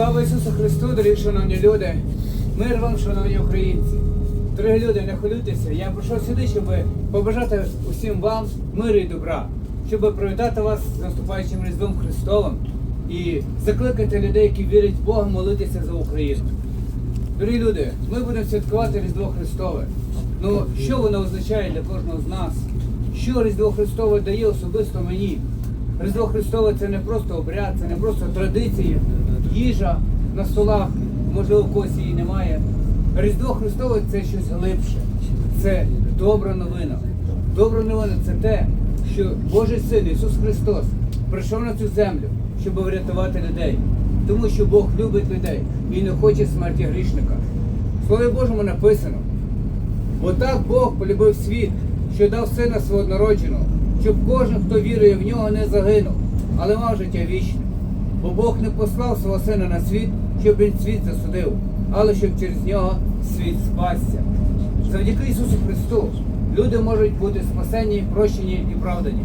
Слава Ісусу Христу, дорогі шановні люди! Мир вам, шановні українці! Дорогі люди, не хвилюйтеся. Я прийшов сюди, щоб побажати усім вам миру і добра, щоб привітати вас з наступаючим Різдвом Христовим і закликати людей, які вірять в Бога, молитися за Україну. Дорогі люди, ми будемо святкувати Різдво Христове. Ну, що воно означає для кожного з нас? Що Різдво Христове дає особисто мені? Різдво Христове це не просто обряд, це не просто традиції, їжа на столах, можливо, в когось її немає. Різдво Христове це щось глибше, це добра новина. Добра новина це те, що Божий Син Ісус Христос прийшов на цю землю, щоб врятувати людей. Тому що Бог любить людей і не хоче смерті грішника. В Слові Божому написано. Бо так Бог полюбив світ, що дав сина свого народженого, щоб кожен, хто вірує в нього, не загинув, але мав життя вічне. Бо Бог не послав свого сина на світ, щоб він світ засудив, але щоб через нього світ спасся. Завдяки Ісусу Христу люди можуть бути спасені, прощені і правдані.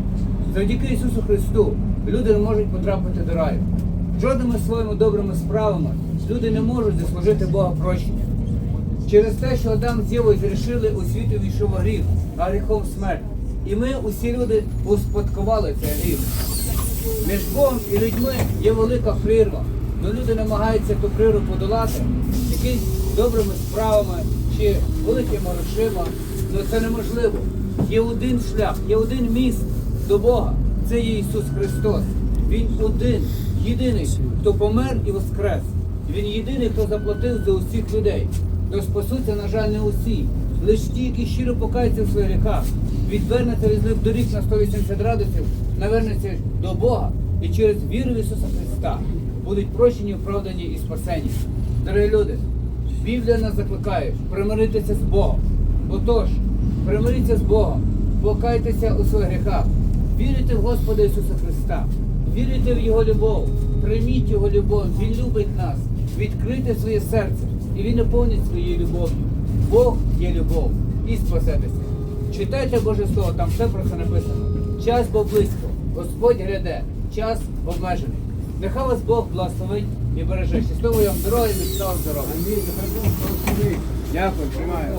Завдяки Ісусу Христу люди не можуть потрапити до раю. Жодними своїми добрими справами люди не можуть заслужити Бога прощення. Через те, що Адам з Євою зрішили, у світ увійшов гріх, а гріхом смерть. І ми, усі люди, успадкували цей гріх. Між Богом і людьми є велика прірва, але люди намагаються ту прірву подолати якимись добрими справами чи великими грошима. Але це неможливо. Є один шлях, є один міст до Бога. Це є Ісус Христос. Він один, єдиний, хто помер і воскрес. Він єдиний, хто заплатив за усіх людей. То спасуться, на жаль, не усі. Лише ті, які щиро покаються в своїх гріхах, відвернуться від злих доріг на 180 градусів, навернуться до Бога і через віру в Ісуса Христа будуть прощені, оправдані і спасені. Дорогі люди, Біблія нас закликає примиритися з Богом. Отож, примиріться з Богом, покайтеся у своїх гріхах, вірите в Господа Ісуса Христа, вірите в Його любов, прийміть Його любов, Він любить нас, відкрийте своє серце, і Він наповнить своєю любов'ю. Бог є любов і спасетеся. Читайте Боже Слово, там все про це написано. Час бо близько, Господь гряде, час обмежений. Нехай вас Бог благословить і береже. Щасливої вам дороги, міцного здоров'я. Дякую, приймаю.